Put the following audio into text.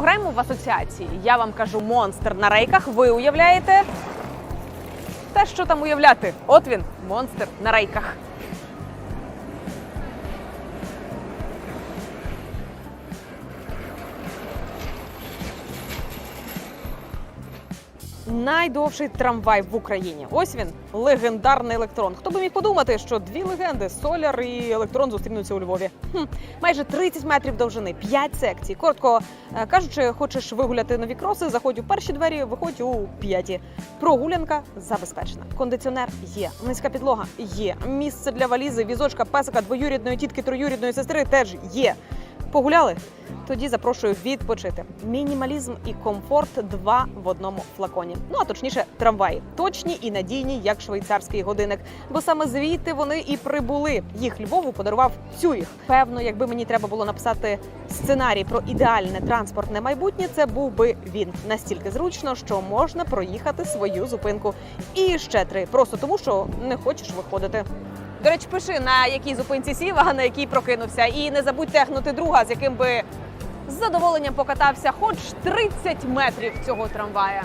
Пограємо в асоціації. Я вам кажу монстр на рейках. Ви уявляєте те, що там уявляти. От він, монстр на рейках. Найдовший трамвай в Україні. Ось він, легендарний електрон. Хто би міг подумати, що дві легенди Соляр і електрон зустрінуться у Львові? Хм, майже 30 метрів довжини, 5 секцій. Коротко е, кажучи, хочеш вигуляти нові кроси, заходь у перші двері, виходь у п'яті. Прогулянка забезпечена. Кондиціонер є, низька підлога є. Місце для валізи, візочка, песика, двоюрідної тітки, троюрідної сестри теж є. Погуляли? Тоді запрошую відпочити. Мінімалізм і комфорт два в одному флаконі. Ну а точніше, трамваї точні і надійні, як швейцарський годинник. Бо саме звідти вони і прибули. Їх Львову подарував Цюріх. Певно, якби мені треба було написати сценарій про ідеальне транспортне майбутнє, це був би він настільки зручно, що можна проїхати свою зупинку. І ще три, просто тому, що не хочеш виходити. До речі, пиши на якій зупинці сів, а на якій прокинувся. І не забудь технути друга, з яким би з задоволенням покатався хоч 30 метрів цього трамвая.